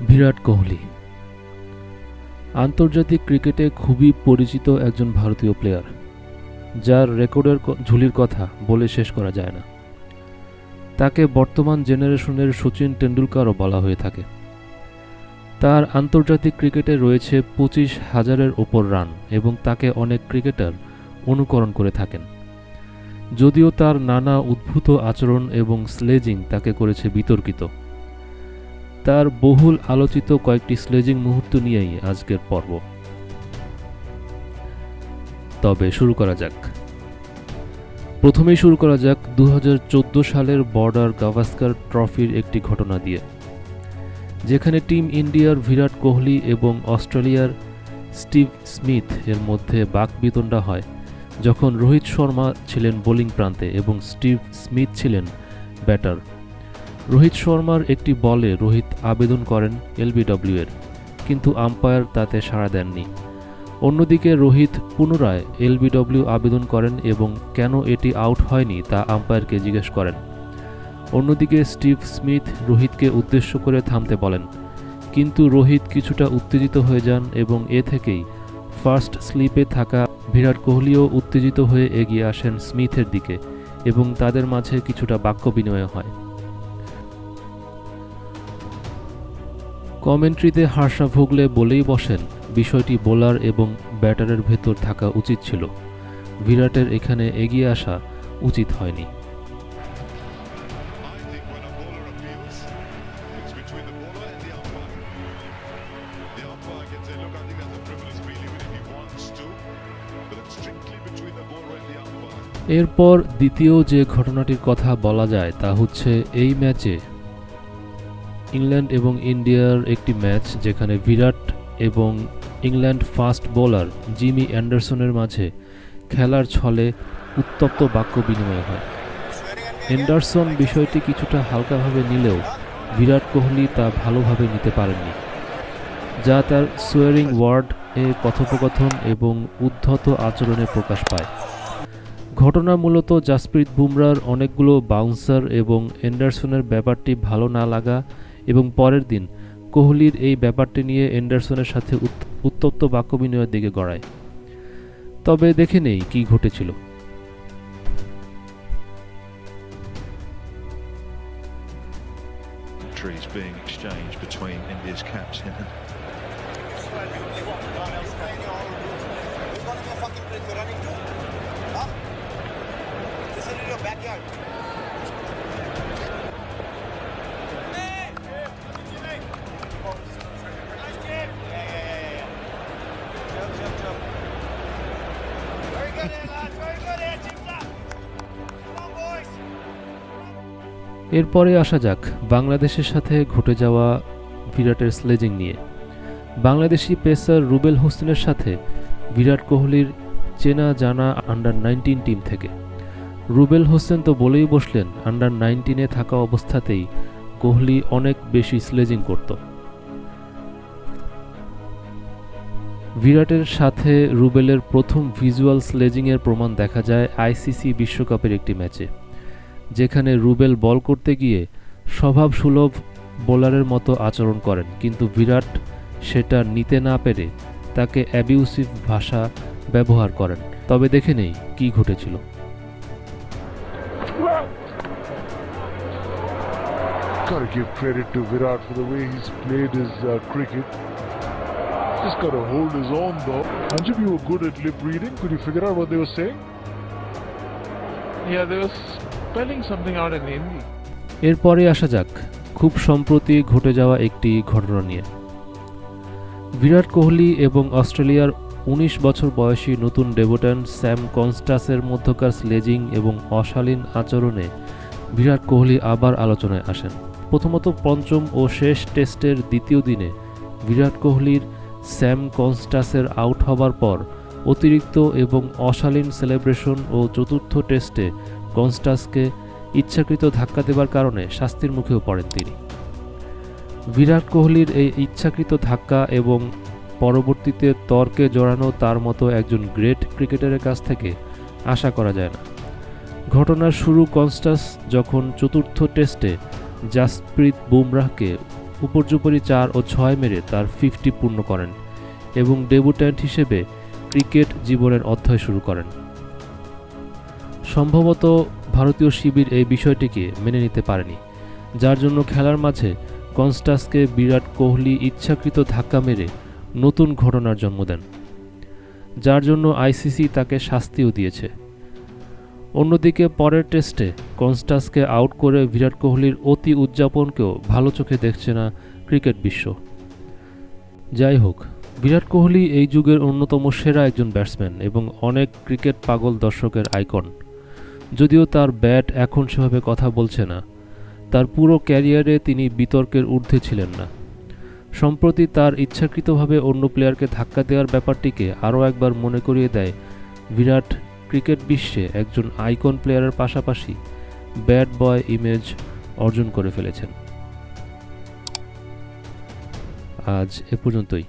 বিরাট কোহলি। আন্তর্জাতিক ক্রিকেটে খুবই পরিচিত একজন ভারতীয় প্লেয়ার যার রেকর্ডের ঝুলির কথা বলে শেষ করা যায় না। তাকে বর্তমান জেনারেশনের সচিন টেন্ডুলকারও বলা হয়ে থাকে। তার আন্তর্জাতিক ক্রিকেটে রয়েছে পঁচিশ হাজারের ওপর রান এবং তাকে অনেক ক্রিকেটার অনুকরণ করে থাকেন। যদিও তার নানা উদ্ভূত আচরণ এবং স্লেজিং তাকে করেছে বিতর্কিত। তার বহুল আলোচিত কয়েকটি স্লেজিং মুহূর্ত নিয়েই আজকের পর্ব। তবে শুরু করা যাক। প্রথমেই শুরু করা যাক দু হাজার চোদ্দ সালের বর্ডার গাভাস্কার ট্রফির একটি ঘটনা দিয়ে, যেখানে টিম ইন্ডিয়ার বিরাট কোহলি এবং অস্ট্রেলিয়ার স্টিভ স্মিথ এর মধ্যে বাকবিতণ্ডা হয় যখন রোহিত শর্মা ছিলেন বোলিং প্রান্তে এবং স্টিভ স্মিথ ছিলেন ব্যাটার। রোহিত শর্মার একটি বলে রোহিত আবেদন করেন এলবিডব্লিউ এর কিন্তু আম্পায়ার তাতে সাড়া দেননি। অন্যদিকে রোহিত পুনরায় এলবিডব্লিউ আবেদন করেন এবং কেন এটি আউট হয়নি তা আম্পায়ারকে জিজ্ঞেস করেন। অন্যদিকে স্টিভ স্মিথ রোহিতকে উদ্দেশ্য করে থামতে বলেন, কিন্তু রোহিত কিছুটা উত্তেজিত হয়ে যান এবং এ থেকেই ফার্স্ট স্লিপে থাকা বিরাট কোহলিও উত্তেজিত হয়ে এগিয়ে আসেন স্মিথের দিকে এবং তাদের মাঝে কিছুটা বাক্য বিনিময় হয়। কমেন্ট্রিতে হাসা ভুগলে বলেই বসেন, বিষয়টি বোলার এবং ব্যাটারের ভেতর থাকা উচিত ছিল। বিরাটের এখানে এগিয়ে আসা উচিত হয়নি। এরপর দ্বিতীয় যে ঘটনাটির কথা বলা যায় তা হচ্ছে, এই ম্যাচে ইংল্যান্ড এবং ইন্ডিয়ার একটি ম্যাচ যেখানে বিরাট এবং ইংল্যান্ড ফাস্ট বোলার জিমি অ্যান্ডারসনের মাঝে খেলার ছলে উত্তপ্ত বাক্য বিনিময় হয়। অ্যান্ডারসন বিষয়টি কিছুটা হালকাভাবে নিলেও বিরাট কোহলি তা ভালোভাবে নিতে পারেননি, যা তার সোয়ারিং ওয়ার্ড এ কথোপকথন এবং উদ্ধত আচরণে প্রকাশ পায়। ঘটনা মূলত জাসপ্রীত বুমরার অনেকগুলো বাউন্সার এবং এন্ডারসনের ব্যাপারটি ভালো না লাগা এবং পরের দিন কোহলির এই ব্যাপারটি নিয়ে এন্ডারসনের সাথে উত্তপ্ত বাক্য বিনিময়ের দিকে গড়ায়। তবে দেখে নেই কি ঘটেছিল। Trees being exchanged between India's captain and Very এরপরে আসা যাক বাংলাদেশের সাথে ঘটে যাওয়া বিরাটের স্লেজিং নিয়ে। বাংলাদেশি পেসার রুবেল হোসেনের সাথে বিরাট কোহলির চেনা জানা আন্ডার নাইনটিন টিম থেকে। রুবেল হোসেন তো বলেই বসলেন আন্ডার নাইনটিনে থাকা অবস্থাতেই কোহলি অনেক বেশি স্লেজিং করত। বিরাটের সাথে রুবেলের প্রথম ভিজুয়াল স্লেজিংয়ের প্রমাণ দেখা যায় আইসিসি বিশ্বকাপের একটি ম্যাচে যেখানে রুবেল বল করতে গিয়ে স্বভাব সুলভ বোলারের মতো আচরণ করেন কিন্তু বিরাট সেটা নিতে না পেরে তাকে অ্যাবিউসিভ ভাষা ব্যবহার করেন তবে দেখে নেই কী ঘটেছিল Got to give credit to Virat for the way he's played his uh, cricket. Just got to hold his own though. Anjum, you were good at lip reading. Could you figure out what they were saying? Yeah, they were spelling something out in Hindi. এরপরে আসা যাক খুব সম্প্রতি ঘটে যাওয়া একটি ঘটনা নিয়ে বিরাট কোহলি এবং অস্ট্রেলিয়ার ১৯ বছর বয়সী নতুন ডেবোট্যান্ট স্যাম কনস্টাসের মধ্যকার স্লেজিং এবং অশালীন আচরণে বিরাট কোহলি আবার আলোচনায় আসেন প্রথমত পঞ্চম ও শেষ টেস্টের দ্বিতীয় দিনে বিরাট কোহলির স্যাম কনস্টাসের আউট হবার পর, অতিরিক্ত এবং অশালীন সেলিব্রেশন ও চতুর্থ টেস্টে কনস্টাসকে ইচ্ছাকৃত ধাক্কা দেবার কারণে শাস্তির মুখেও পড়েন তিনি। বিরাট কোহলির এই ইচ্ছাকৃত ধাক্কা এবং পরবর্তীতে তর্কে জড়ানো তার মতো একজন গ্রেট ক্রিকেটারের কাছ থেকে আশা করা যায় না। ঘটনার শুরু কনস্টাস যখন চতুর্থ টেস্টে জাসপ্রীত বুমরাহকে উপর্যুপরি চার ও ছয় মেরে তার ফিফটি পূর্ণ করেন এবং ডেবুট্যান্ট হিসেবে ক্রিকেট জীবনের অধ্যায় শুরু করেন। সম্ভবত ভারতীয় শিবির এই বিষয়টিকে মেনে নিতে পারেনি, যার জন্য খেলার মাঝে কনস্টাসকে বিরাট কোহলি ইচ্ছাকৃত ধাক্কা মেরে নতুন ঘটনার জন্ম দেন, যার জন্য আইসিসি তাকে শাস্তিও দিয়েছে। অন্যদিকে পরের টেস্টে কনস্টাসকে আউট করে বিরাট কোহলির অতি উদযাপনকেও ভালো চোখে দেখছে না ক্রিকেট বিশ্ব। যাই হোক, বিরাট কোহলি এই যুগের অন্যতম সেরা একজন ব্যাটসম্যান এবং অনেক ক্রিকেট পাগল দর্শকের আইকন। যদিও তার ব্যাট এখন সেভাবে কথা বলছে না, তার পুরো ক্যারিয়ারে তিনি বিতর্কের ঊর্ধ্বে ছিলেন না। সম্প্রতি তার ইচ্ছাকৃতভাবে অন্য প্লেয়ারকে ধাক্কা দেওয়ার ব্যাপারটিকে আরও একবার মনে করিয়ে দেয় বিরাট ক্রিকেট বিশ্বে একজন আইকন প্লেয়ারের পাশাপাশি। ব্যাড বয় ইমেজ অর্জন করে ফেলেছেন। আজ এ পর্যন্তই।